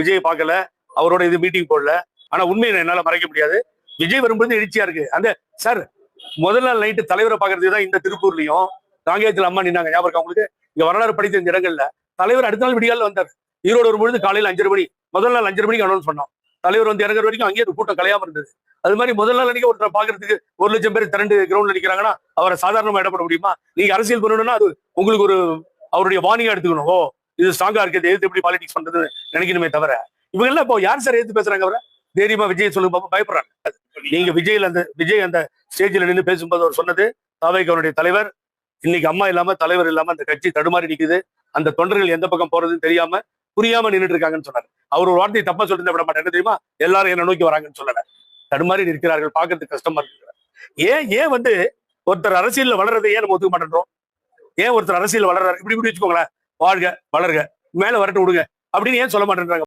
விஜய் பார்க்கல அவரோட இது மீட்டிங் போடல. ஆனா உண்மையை என்னால மறைக்க முடியாது. விஜய் வரும்போது எழுச்சியா இருக்கு. அந்த சார் முதல் நாள் நைட்டு தலைவரை பாக்குறதுக்கு தான் இந்த திருப்பூர்லயும் காங்கேயத்துல அம்மா நின்னாங்க. ஞாபகம் அவங்களுக்கு இங்க வரலாறு படித்த இந்த இடங்கள்ல. தலைவர் அடுத்த நாள் விடிகால வந்தார். ஈரோடு வரும்பொழுது காலையில அஞ்சரை மணி முதல் நாள் அஞ்சரை மணிக்கு அனௌன்ஸ் பண்ணோம். தலைவர் வந்து இறங்குற வரைக்கும் அங்கேயே ஒரு கூட்டம் கலையாம இருந்தது. அது மாதிரி முதல் நாள் அன்னைக்கு ஒருத்தர் பாக்குறதுக்கு ஒரு லட்சம் பேர் திரண்டு கிரவுண்ட்ல நிக்கிறாங்கன்னா அவரை சாதாரணமா இடப்பட முடியுமா? நீங்க அரசியல் பண்ணணும்னா அது உங்களுக்கு ஒரு அவருடைய வார்னிங்கா எடுத்துக்கணும். ஓ இது ஸ்ட்ராங்கா இருக்கு எதிர்த்து எப்படி பாலிடிக்ஸ் பண்றது நினைக்கணுமே தவிர இவங்க எல்லாம் இப்போ யார் சார் எதிர்த்து பேசுறாங்க அவரை? தைரியமா விஜய் சொல்லுங்க பயப்படுறாங்க. நீங்க விஜய்ல அந்த விஜய் அந்த ஸ்டேஜ்ல நின்று பேசும்போது அவர் சொன்னது தாவைக்கு தலைவர் இன்னைக்கு அம்மா இல்லாம தலைவர் இல்லாம அந்த கட்சி தடுமாறி நிக்குது. அந்த தொண்டர்கள் எந்த பக்கம் போறதுன்னு தெரியாம புரியாம நின்னுட்டு இருக்காங்கன்னு சொன்னார். அவர் ஒரு வார்த்தையை தப்பா சொல்லிட்டு விட மாட்டேன் என்ன தெரியுமா? எல்லாரும் என்ன நோக்கி வராங்கன்னு சொல்லல. தடுமாறி நிற்கிறார்கள் பார்க்கறதுக்கு கஷ்டமா இருக்கு ஏன் ஏன் வந்து ஒருத்தர் அரசியல் வளர்றதை ஏன் நம்ம ஒத்துக்க மாட்டேன்றோம்? ஏன் ஒருத்தர் அரசியல் வளர்றாரு? இப்படி இப்படி வச்சுக்கோங்களேன். வாழ்க வளர்க மேல வரட்டு விடுங்க அப்படின்னு ஏன் சொல்ல மாட்டேன்றாங்க?